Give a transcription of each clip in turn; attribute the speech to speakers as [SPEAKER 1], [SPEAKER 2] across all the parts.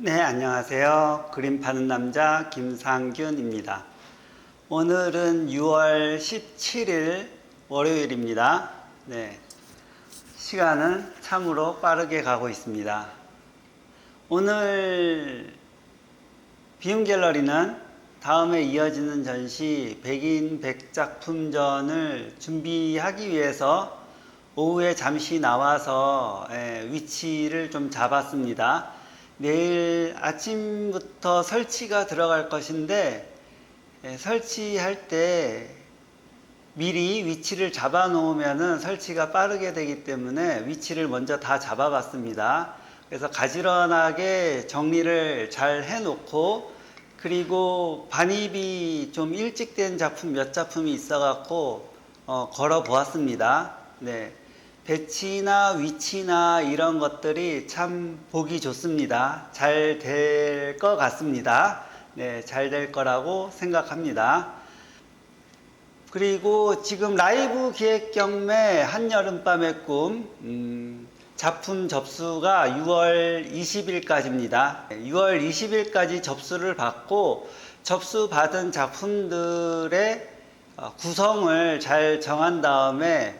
[SPEAKER 1] 네, 안녕하세요. 그림 파는 남자 김상균입니다. 오늘은 6월 17일 월요일입니다. 네. 시간은 참으로 빠르게 가고 있습니다. 오늘 비움 갤러리는 다음에 이어지는 전시 백인 백작품전을 준비하기 위해서 오후에 잠시 나와서 예, 위치를 좀 잡았습니다. 내일 아침부터 설치가 들어갈 것인데 예, 설치할 때 미리 위치를 잡아 놓으면은 설치가 빠르게 되기 때문에 위치를 먼저 다 잡아 봤습니다. 그래서 가지런하게 정리를 잘 해 놓고 그리고 반입이 좀 일찍 된 작품 몇 작품이 있어 갖고 어, 걸어 보았습니다. 네. 배치나 위치나 이런 것들이 참 보기 좋습니다. 잘 될 것 같습니다. 네, 잘 될 거라고 생각합니다. 그리고 지금 라이브 기획 경매 한여름밤의 꿈 음, 작품 접수가 6월 20일까지입니다. 6월 20일까지 접수를 받고 접수 받은 작품들의 어, 구성을 잘 정한 다음에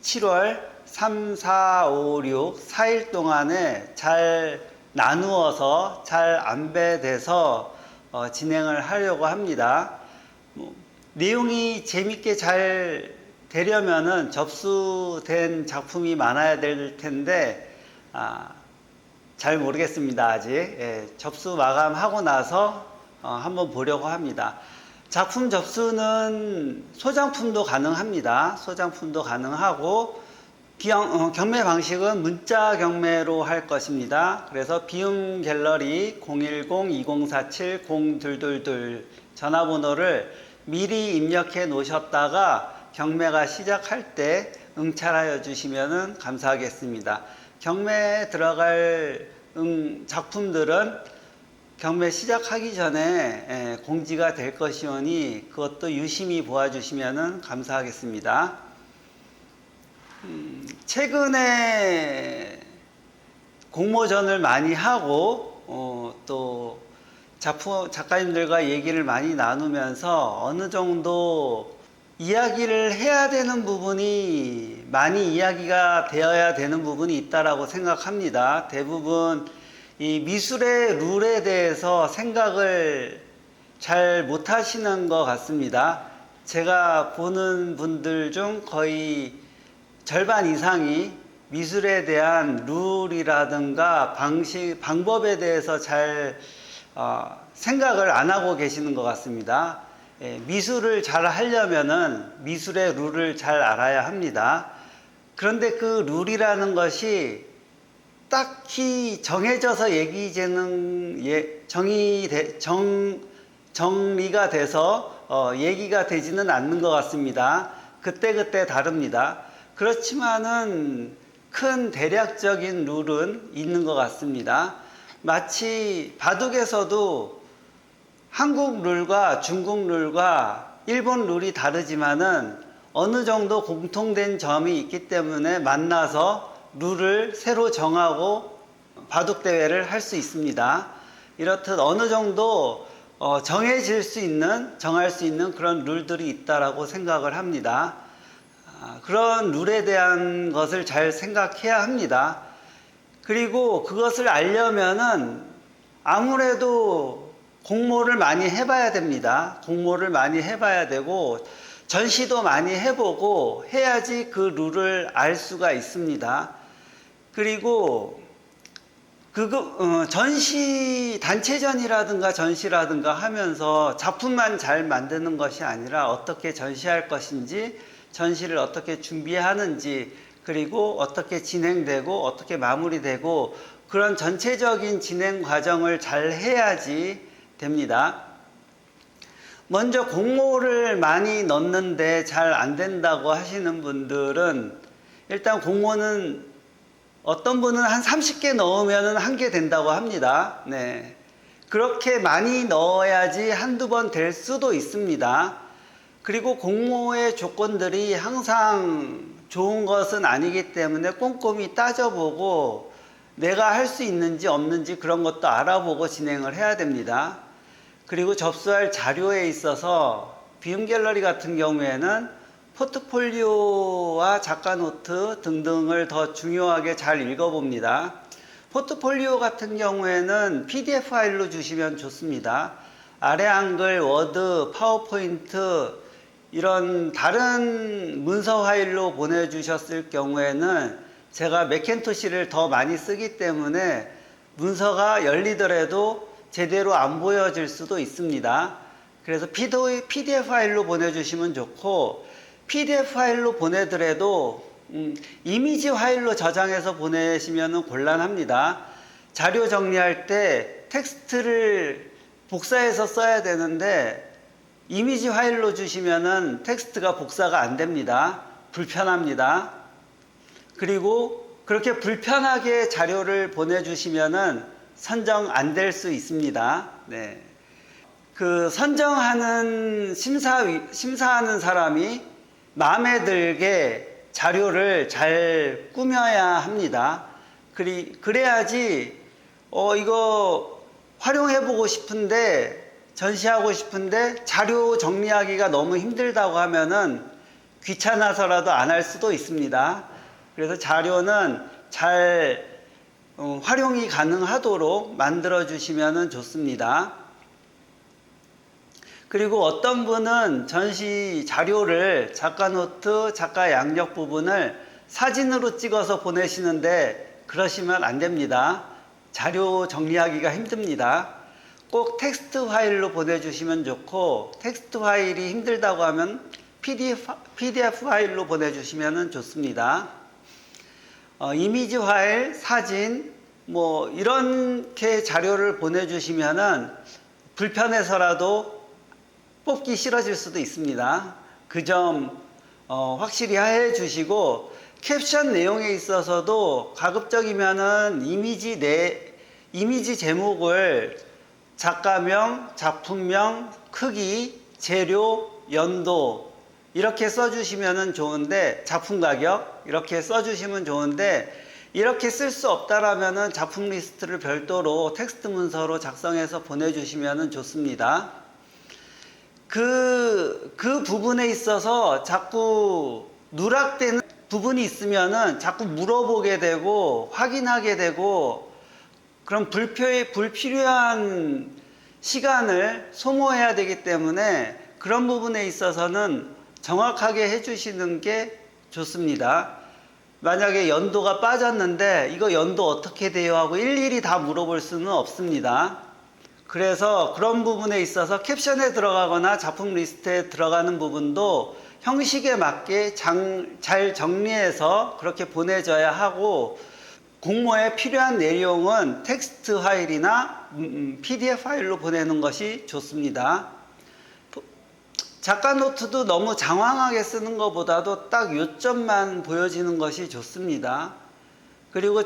[SPEAKER 1] 7월 3, 4, 5, 6, 4일 동안에 잘 나누어서 잘 안배돼서 어, 진행을 하려고 합니다. 뭐, 내용이 재밌게 잘 되려면은 접수된 작품이 많아야 될 텐데 아, 잘 모르겠습니다 아직 예, 접수 마감하고 나서 어, 한번 보려고 합니다. 작품 접수는 소장품도 가능합니다. 소장품도 가능하고 경매 방식은 문자 경매로 할 것입니다. 그래서 비움 갤러리 010-2047-0222 전화번호를 미리 입력해 놓으셨다가 경매가 시작할 때 응찰하여 주시면 감사하겠습니다. 경매에 들어갈 음, 작품들은 경매 시작하기 전에 예, 공지가 될 것이오니 그것도 유심히 보아주시면 감사하겠습니다. 음, 최근에 공모전을 많이 하고 어, 또 작품 작가님들과 얘기를 많이 나누면서 어느 정도 이야기를 해야 되는 부분이 많이 이야기가 되어야 되는 부분이 있다라고 생각합니다. 대부분 이 미술의 룰에 대해서 생각을 잘 못하시는 것 같습니다. 제가 보는 분들 중 거의 절반 이상이 미술에 대한 룰이라든가 방식, 방법에 대해서 잘 어, 생각을 안 하고 계시는 것 같습니다. 예, 미술을 잘 하려면은 미술의 룰을 잘 알아야 합니다. 그런데 그 룰이라는 것이 딱히 정해져서 얘기되는 예, 정의 정 정리가 돼서 어, 얘기가 되지는 않는 것 같습니다. 그때 그때 다릅니다. 그렇지만은 큰 대략적인 룰은 있는 것 같습니다. 마치 바둑에서도 한국 룰과 중국 룰과 일본 룰이 다르지만은 어느 정도 공통된 점이 있기 때문에 만나서 룰을 새로 정하고 바둑 대회를 할 수 있습니다. 이렇듯 어느 정도 어, 정해질 수 있는 정할 수 있는 그런 룰들이 있다라고 생각을 합니다. 아, 그런 룰에 대한 것을 잘 생각해야 합니다. 그리고 그것을 알려면은 아무래도 공모를 많이 해봐야 됩니다. 공모를 많이 해봐야 되고 전시도 많이 해보고 해야지 그 룰을 알 수가 있습니다. 그리고 그 어, 전시 단체전이라든가 전시라든가 하면서 작품만 잘 만드는 것이 아니라 어떻게 전시할 것인지 전시를 어떻게 준비하는지 그리고 어떻게 진행되고 어떻게 마무리되고 그런 전체적인 진행 과정을 잘 해야지 됩니다. 먼저 공모를 많이 넣는데 잘 안 된다고 하시는 분들은 일단 공모는 어떤 분은 한 30개 넣으면 한 개 된다고 합니다. 네. 그렇게 많이 넣어야지 한두 번 될 수도 있습니다. 그리고 공모의 조건들이 항상 좋은 것은 아니기 때문에 꼼꼼히 따져보고 내가 할 수 있는지 없는지 그런 것도 알아보고 진행을 해야 됩니다. 그리고 접수할 자료에 있어서 비움 갤러리 같은 경우에는 포트폴리오와 작가 노트 등등을 더 중요하게 잘 읽어봅니다. 포트폴리오 같은 경우에는 PDF 파일로 주시면 좋습니다. 아래 한글, 워드, 파워포인트 이런 다른 문서 파일로 보내주셨을 경우에는 제가 맥켄토시를 더 많이 쓰기 때문에 문서가 열리더라도 제대로 안 보여질 수도 있습니다. 그래서 PDF 파일로 보내주시면 좋고 PDF 파일로 보내더라도 음, 이미지 파일로 저장해서 보내시면 곤란합니다. 자료 정리할 때 텍스트를 복사해서 써야 되는데 이미지 파일로 주시면은 텍스트가 복사가 안 됩니다. 불편합니다. 그리고 그렇게 불편하게 자료를 보내주시면은 선정 안 될 수 있습니다. 네. 그 선정하는 심사 심사하는 사람이 마음에 들게 자료를 잘 꾸며야 합니다. 그리, 그래야지 어 이거 활용해 보고 싶은데 전시하고 싶은데 자료 정리하기가 너무 힘들다고 하면은 귀찮아서라도 안 할 수도 있습니다. 그래서 자료는 잘 어, 활용이 가능하도록 만들어 주시면 좋습니다. 그리고 어떤 분은 전시 자료를 작가 노트, 작가 양력 부분을 사진으로 찍어서 보내시는데 그러시면 안 됩니다. 자료 정리하기가 힘듭니다. 꼭 텍스트 파일로 보내주시면 좋고 텍스트 파일이 힘들다고 하면 PDF, 파일로 보내주시면 좋습니다. 어, 이미지 파일, 사진, 뭐 이렇게 자료를 보내주시면은 불편해서라도 뽑기 싫어질 수도 있습니다. 그점 어, 확실히 해 주시고 캡션 내용에 있어서도 가급적이면은 이미지 내 이미지 제목을 작가명, 작품명, 크기, 재료, 연도 이렇게 써주시면 좋은데 작품 가격 이렇게 써주시면 좋은데 이렇게 쓸 수 없다라면은 작품 리스트를 별도로 텍스트 문서로 작성해서 보내주시면 좋습니다. 그, 그 부분에 있어서 자꾸 누락되는 부분이 있으면은 자꾸 물어보게 되고 확인하게 되고 그럼 불필요, 불필요한 시간을 소모해야 되기 때문에 그런 부분에 있어서는 정확하게 해주시는 게 좋습니다. 만약에 연도가 빠졌는데 이거 연도 어떻게 돼요 하고 일일이 다 물어볼 수는 없습니다. 그래서 그런 부분에 있어서 캡션에 들어가거나 작품 리스트에 들어가는 부분도 형식에 맞게 장, 잘 정리해서 그렇게 보내줘야 하고 공모에 필요한 내용은 텍스트 파일이나 음, PDF 파일로 보내는 것이 좋습니다. 작가 노트도 너무 장황하게 쓰는 것보다도 딱 요점만 보여지는 것이 좋습니다. 그리고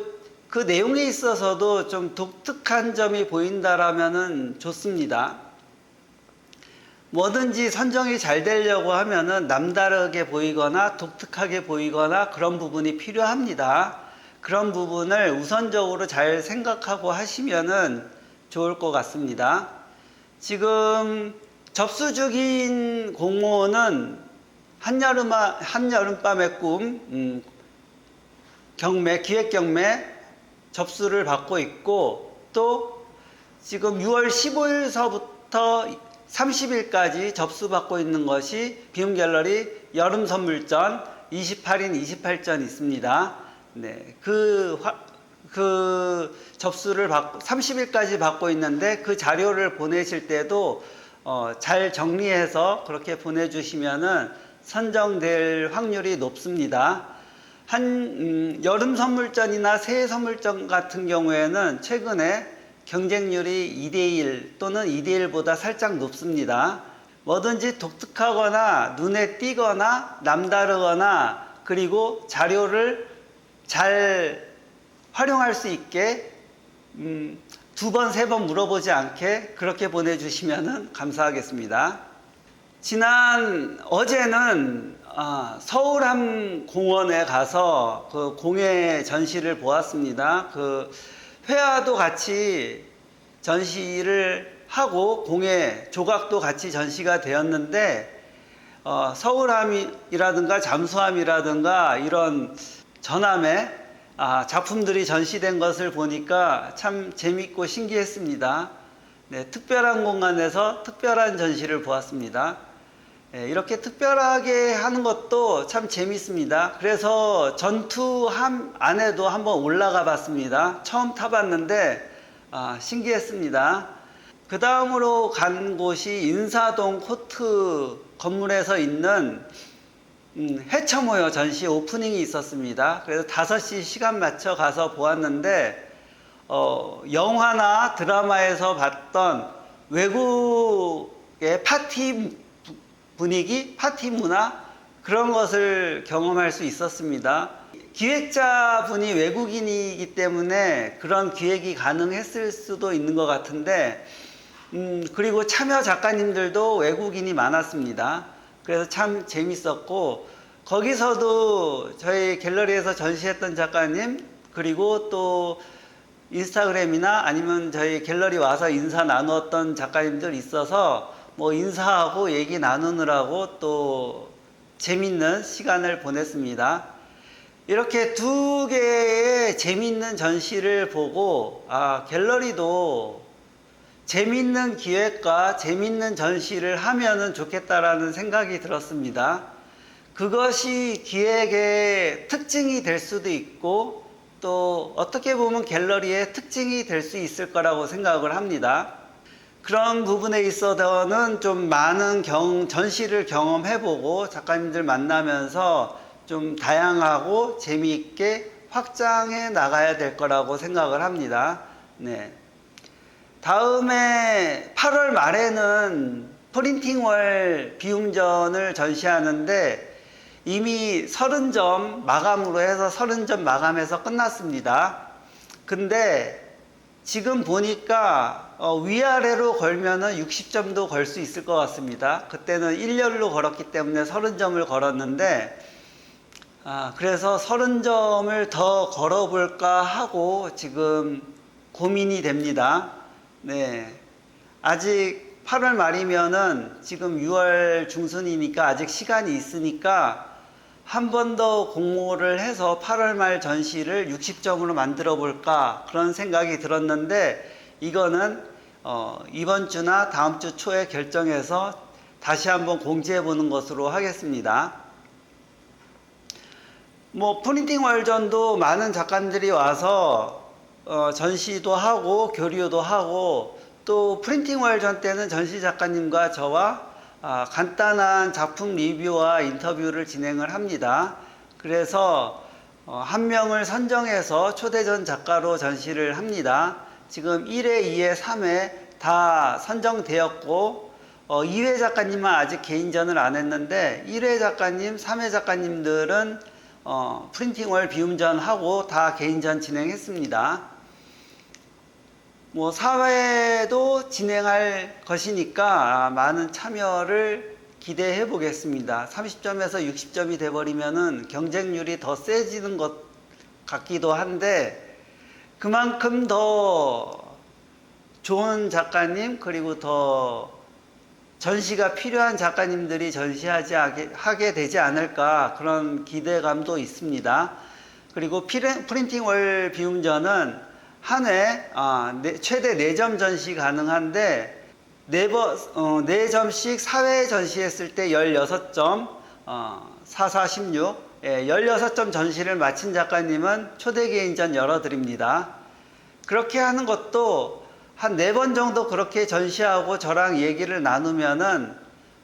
[SPEAKER 1] 그 내용에 있어서도 좀 독특한 점이 보인다라면은 좋습니다. 뭐든지 선정이 잘 되려고 하면은 남다르게 보이거나 독특하게 보이거나 그런 부분이 필요합니다. 그런 부분을 우선적으로 잘 생각하고 하시면은 좋을 것 같습니다. 지금 접수 중인 공모는 한여름, 한여름밤의 꿈, 음, 경매, 기획 경매 접수를 받고 있고 또 지금 6월 15일서부터 30일까지 접수받고 있는 것이 비움 갤러리 여름 선물전 28인 28전 있습니다. 네. 그, 화, 그 접수를 받고 30일까지 받고 있는데 그 자료를 보내실 때도 어, 잘 정리해서 그렇게 보내주시면은 선정될 확률이 높습니다. 한 음, 여름 선물전이나 새해 선물전 같은 경우에는 최근에 경쟁률이 2대1 또는 2대1보다 살짝 높습니다. 뭐든지 독특하거나 눈에 띄거나 남다르거나 그리고 자료를 잘 활용할 수 있게 음, 두 번, 세 번 물어보지 않게 그렇게 보내주시면 감사하겠습니다. 지난 어제는 아, 서울함 공원에 가서 그 공예 전시를 보았습니다. 그 회화도 같이 전시를 하고 공예 조각도 같이 전시가 되었는데 어, 서울함이라든가 잠수함이라든가 이런 전함에 아, 작품들이 전시된 것을 보니까 참 재밌고 신기했습니다. 네, 특별한 공간에서 특별한 전시를 보았습니다. 예, 이렇게 특별하게 하는 것도 참 재밌습니다. 그래서 전투 함 안에도 한번 올라가 봤습니다. 처음 타봤는데 아, 신기했습니다. 그 다음으로 간 곳이 인사동 코트 건물에서 있는 음, 해처모여 전시 오프닝이 있었습니다. 그래서 5시 시간 맞춰 가서 보았는데 어, 영화나 드라마에서 봤던 외국의 파티 부- 분위기, 파티 문화 그런 것을 경험할 수 있었습니다. 기획자분이 외국인이기 때문에 그런 기획이 가능했을 수도 있는 것 같은데, 음, 그리고 참여 작가님들도 외국인이 많았습니다. 그래서 참 재밌었고, 거기서도 저희 갤러리에서 전시했던 작가님, 그리고 또 인스타그램이나 아니면 저희 갤러리 와서 인사 나누었던 작가님들 있어서 뭐 인사하고 얘기 나누느라고 또 재밌는 시간을 보냈습니다. 이렇게 두 개의 재밌는 전시를 보고 아 갤러리도 재밌는 기획과 재밌는 전시를 하면은 좋겠다라는 생각이 들었습니다. 그것이 기획의 특징이 될 수도 있고 또 어떻게 보면 갤러리의 특징이 될 수 있을 거라고 생각을 합니다. 그런 부분에 있어서는 좀 많은 경, 전시를 경험해보고 작가님들 만나면서 좀 다양하고 재미있게 확장해 나가야 될 거라고 생각을 합니다. 네. 다음에 8월 말에는 프린팅월 비움전을 전시하는데 이미 30점 마감으로 해서 30점 마감해서 끝났습니다. 근데 지금 보니까 어, 위아래로 걸면은 60점도 걸 수 있을 것 같습니다. 그때는 1열로 걸었기 때문에 30점을 걸었는데 아, 그래서 30점을 더 걸어볼까 하고 지금 고민이 됩니다. 네. 아직 8월 말이면은 지금 6월 중순이니까 아직 시간이 있으니까 한 번 더 공모를 해서 8월 말 전시를 60점으로 만들어 볼까 그런 생각이 들었는데 이거는 어, 이번 주나 다음 주 초에 결정해서 다시 한번 공지해 보는 것으로 하겠습니다. 뭐 프린팅 월전도 많은 작가들이 와서 어, 전시도 하고 교류도 하고 또 프린팅 월전 때는 전시 작가님과 저와 아, 간단한 작품 리뷰와 인터뷰를 진행을 합니다. 그래서 어, 한 명을 선정해서 초대전 작가로 전시를 합니다. 지금 1회, 2회, 3회 다 선정되었고 어, 2회 작가님은 아직 개인전을 안 했는데 1회 작가님, 3회 작가님들은 어, 프린팅월 비움전 하고 다 개인전 진행했습니다. 뭐 사회도 진행할 것이니까 아, 많은 참여를 기대해 보겠습니다. 30점에서 60점이 돼 버리면은 경쟁률이 더 세지는 것 같기도 한데 그만큼 더 좋은 작가님 그리고 더 전시가 필요한 작가님들이 전시하지 하게- 되지 않을까 그런 기대감도 있습니다. 그리고 피레- 프린팅 월 비움전은 한해 아, 네- 최대 4점 전시 가능한데 4번, 어, 4점씩 4회 전시했을 때 16점, 어, 44, 16, 예, 16점 전시를 마친 작가님은 초대 개인전 열어드립니다. 그렇게 하는 것도 한 네 번 정도 그렇게 전시하고 저랑 얘기를 나누면은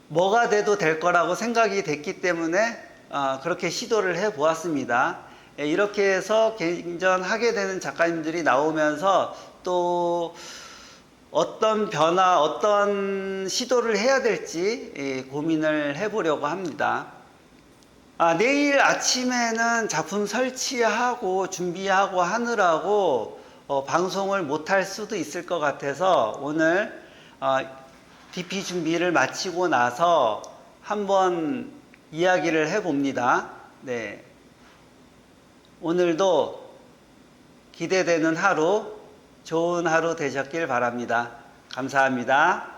[SPEAKER 1] 뭐가 돼도 될 거라고 생각이 됐기 때문에 아, 그렇게 시도를 해 보았습니다. 예, 이렇게 해서 개인전 하게 되는 작가님들이 나오면서 또 어떤 변화, 어떤 시도를 해야 될지 예, 고민을 해보려고 합니다. 아, 내일 아침에는 작품 설치하고 준비하고 하느라고 어, 방송을 못할 수도 있을 것 같아서 오늘 어, DP 준비를 마치고 나서 한번 이야기를 해봅니다. 네. 오늘도 기대되는 하루, 좋은 하루 되셨길 바랍니다. 감사합니다.